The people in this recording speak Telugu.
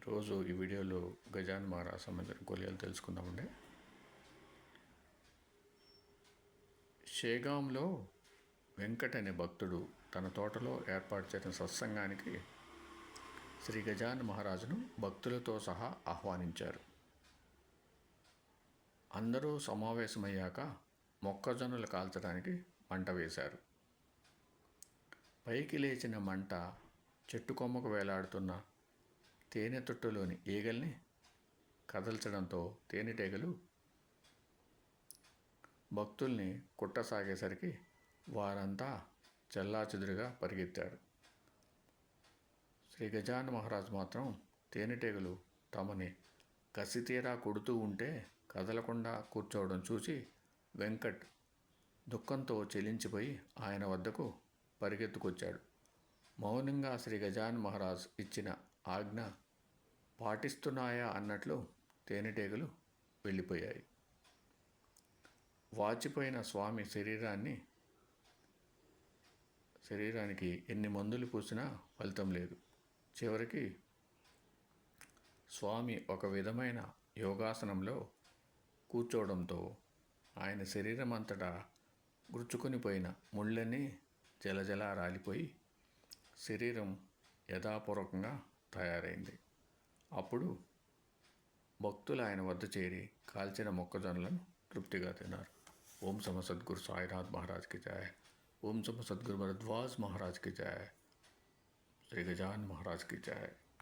ఈరోజు ఈ వీడియోలో గజాన్ మహారాజ్ సంబంధించిన కొలియాలు తెలుసుకుందామండి. షేగాంలో వెంకట అనే భక్తుడు తన తోటలో ఏర్పాటు చేసిన సత్సంగానికి శ్రీ గజాన్ మహారాజును భక్తులతో సహా ఆహ్వానించారు. అందరూ సమావేశమయ్యాక మొక్కజొన్నలు కాల్చడానికి మంట వేశారు. పైకి లేచిన మంట చెట్టు కొమ్మకు వేలాడుతున్న తేనె తొట్టులోని ఈగల్ని కదల్చడంతో తేనెటీగలు భక్తుల్ని కుట్టసాగేసరికి వారంతా చెల్లాచెదురుగా పరిగెత్తారు. శ్రీ గజాన మహారాజ్ మాత్రం తేనెటీగలు తమని కసితీరా కొడుతూ ఉంటే కదలకుండా కూర్చోవడం చూసి వెంకట్ దుఃఖంతో చెలించిపోయి ఆయన వద్దకు పరిగెత్తుకొచ్చాడు. మౌనంగా శ్రీ గజాన్ మహారాజ్ ఇచ్చిన ఆజ్ఞ పాటిస్తున్నాయా అన్నట్లు తేనెటీగలు వెళ్ళిపోయాయి. వాచిపోయిన స్వామి శరీరాన్ని శరీరానికి ఎన్ని మందులు పూసినా ఫలితం లేదు. చివరికి స్వామి ఒక విధమైన యోగాసనంలో కూర్చోవడంతో ఆయన శరీరం అంతటా గుచ్చుకొనిపోయిన ముళ్ళన్నీ జలజల రాలిపోయి శరీరం యథాపూర్వకంగా తయారైంది. అప్పుడు భక్తులు ఆయన వద్ద చేరి కాల్చిన మొక్కజొన్నలను తృప్తిగా తిన్నారు. ఓం సమ సద్గురు సాయినాథ్ మహారాజ్కి జాయ్. ఓం సమ సద్గురు భరద్వాజ్ మహారాజ్కి జాయ్. శ్రీ గజాన్ మహారాజ్కి జాయ్.